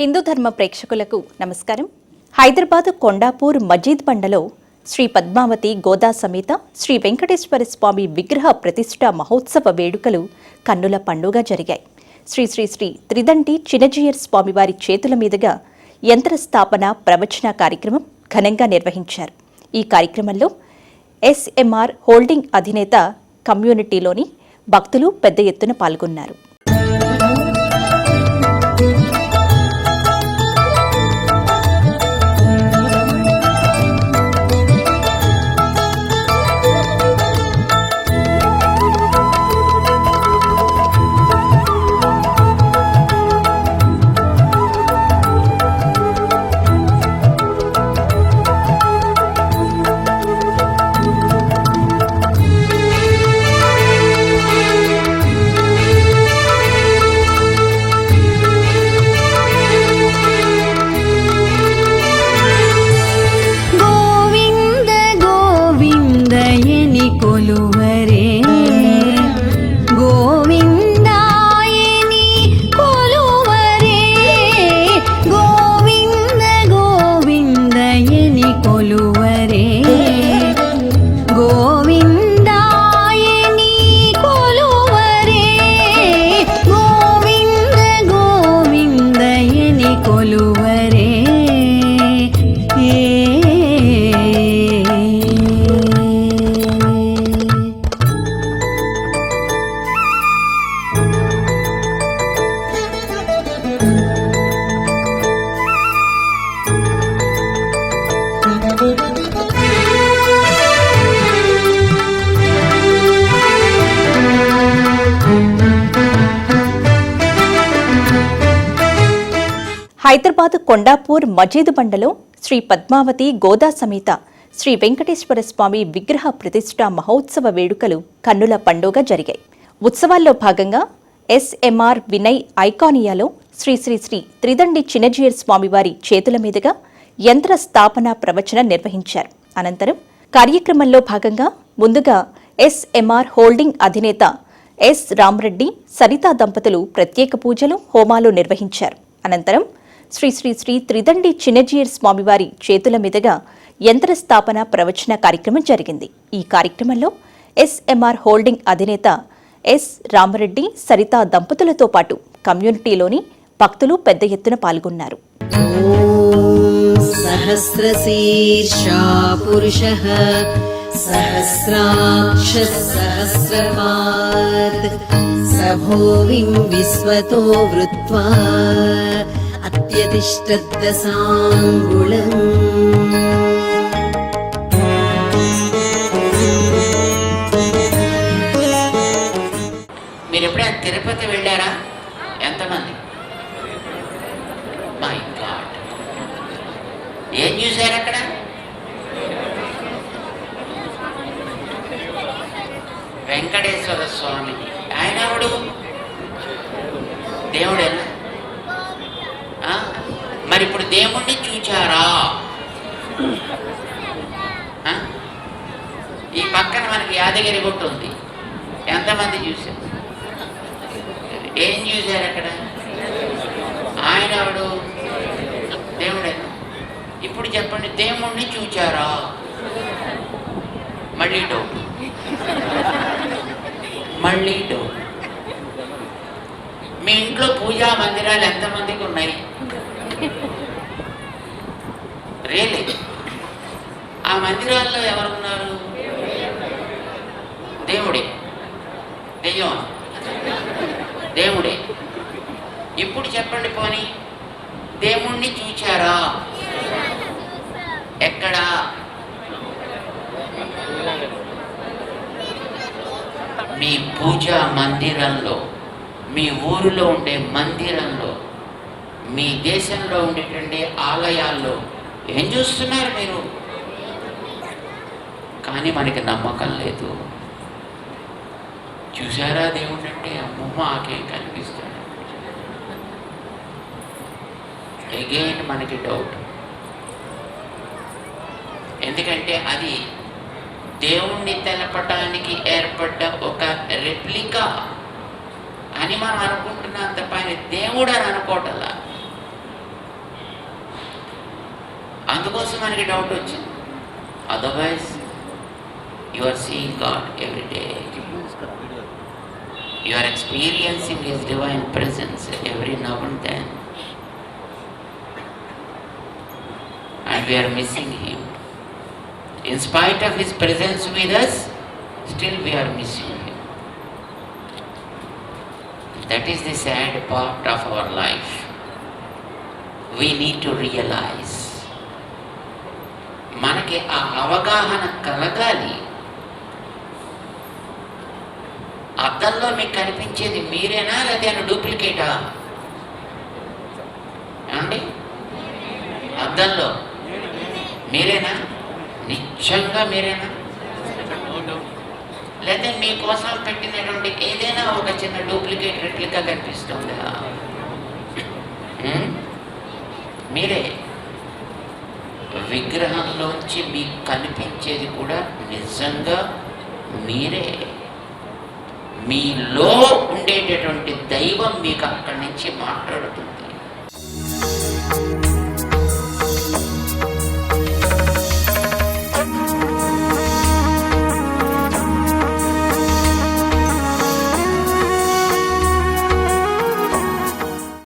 హిందూ ధర్మ ప్రేక్షకులకు నమస్కారం. హైదరాబాద్ కొండాపూర్ మజీద్ బండలో శ్రీ పద్మావతి గోదా సమేత శ్రీ వెంకటేశ్వర స్వామి విగ్రహ ప్రతిష్ఠ మహోత్సవ వేడుకలు కన్నుల పండుగ జరిగాయి. శ్రీ శ్రీ శ్రీ త్రిదండి చినజీయర్ స్వామివారి చేతుల మీదుగా యంత్ర స్థాపన ప్రవచన కార్యక్రమం ఘనంగా నిర్వహించారు. ఈ కార్యక్రమంలో ఎస్ఎంఆర్ హోల్డింగ్ అధినేత కమ్యూనిటీలోని భక్తులు పెద్ద ఎత్తున పాల్గొన్నారు. హైదరాబాద్ కొండాపూర్ మజీద్ బండలో శ్రీ పద్మావతి గోదా సమేత శ్రీ వెంకటేశ్వర స్వామి విగ్రహ ప్రతిష్ఠ మహోత్సవ వేడుకలు కన్నుల పండుగ జరిగాయి. ఉత్సవాల్లో భాగంగా ఎస్ఎంఆర్ వినయ్ ఐకానియాలో శ్రీ శ్రీ శ్రీ త్రిదండి చినజీయర్ స్వామివారి చేతుల మీదుగా యంత్ర స్థాపన ప్రవచన నిర్వహించారు. అనంతరం కార్యక్రమంలో భాగంగా ముందుగా ఎస్ఎంఆర్ హోల్డింగ్ అధినేత ఎస్ రామరెడ్డి సరితా దంపతులు ప్రత్యేక పూజలు హోమాలు నిర్వహించారు. అనంతరం శ్రీ శ్రీ శ్రీ త్రిదండి చిన్నజీయర్ స్వామివారి చేతుల మీదుగా యంత్ర స్థాపన ప్రవచన కార్యక్రమం జరిగింది ఈ కార్యక్రమంలో ఎస్ఎంఆర్ హోల్డింగ్ అధినేత ఎస్ రామరెడ్డి సరితా దంపతులతో పాటు కమ్యూనిటీలోని భక్తులు పెద్ద ఎత్తున పాల్గొన్నారు ॐ सहस्रशीर्षा पुरुषः सहस्राक्षः सहस्रपात् स भूमिं विश्वतो वृत्वा अत्यतिष्ठद्दशाङ्गुलम् మీరు ఎప్పుడైనా తిరుపతి వెళ్ళారా ఎంతమంది మై గాడ్ ఏం చూశారు అక్కడ వెంకటేశ్వర స్వామి ఆయన ఎవడు దేవుడేనా ఆ? మరి ఇప్పుడు దేవుణ్ణి చూచారా? ఈ పక్కన మనకి యాదగిరి గుట్ట ఉంది. ఎంతమంది చూశారు? ఏం చూశారు అక్కడ? ఆయన ఎవడు? దేవుడే. ఇప్పుడు చెప్పండి దేవుణ్ణి చూచారా? మళ్ళీ డౌట్. మళ్ళీ డౌట్. మీ ఇంట్లో పూజా మందిరాలు ఎంతమందికి ఉన్నాయి? రియలీ ఆ మందిరాల్లో ఎవరున్నారు? దేవుడే. దెయ్యం. దేవుడే. ఇప్పుడు చెప్పండి పోని దేవుణ్ణి చూచారా? ఎక్కడా? మీ పూజా మందిరంలో మీ ఊరిలో ఉండే మందిరంలో మీ దేశంలో ఉండేటువంటి ఆలయాల్లో ఏం చూస్తున్నారు మీరు? కానీ మనకి నమ్మకం లేదు. చూసారా దేవుడు అంటే అమ్మమ్మ ఆకే కనిపిస్తాడు? అగైన్ మనకి డౌట్ ఎందుకంటే అది దేవుణ్ణి తెలపటానికి ఏర్పడ్డ ఒక రెప్లికా అని మనం అనుకుంటున్నాం తప్ప ఆయన దేవుడు అని అనుకోవటంలా అందుకోసం మనకి డౌట్ వచ్చింది otherwise you are seeing God every day you are experiencing his divine presence every now and then and we are missing him. In spite of his presence with us, still we are missing him. That is the sad part of our life. We need to realize మనకి ఆ అవగాహన కలగాలి. అద్దంలో మీకు కనిపించేది మీరేనా? లేదా డూప్లికేటా? ఏమండి? అద్దంలో. మీరేనా? నిజంగా మీరేనా? లేదా మీకోసం పెట్టినటువంటి ఏదైనా ఒక చిన్న డూప్లికేట్ రెప్లికా కనిపిస్తుందా? మీరే. విగ్రహంలోంచి మీకు కనిపించేది కూడా నిజంగా మీరే. మీలో ఉండేటటువంటి దైవం మీకు అక్కడి నుంచి మాట్లాడుతుంది.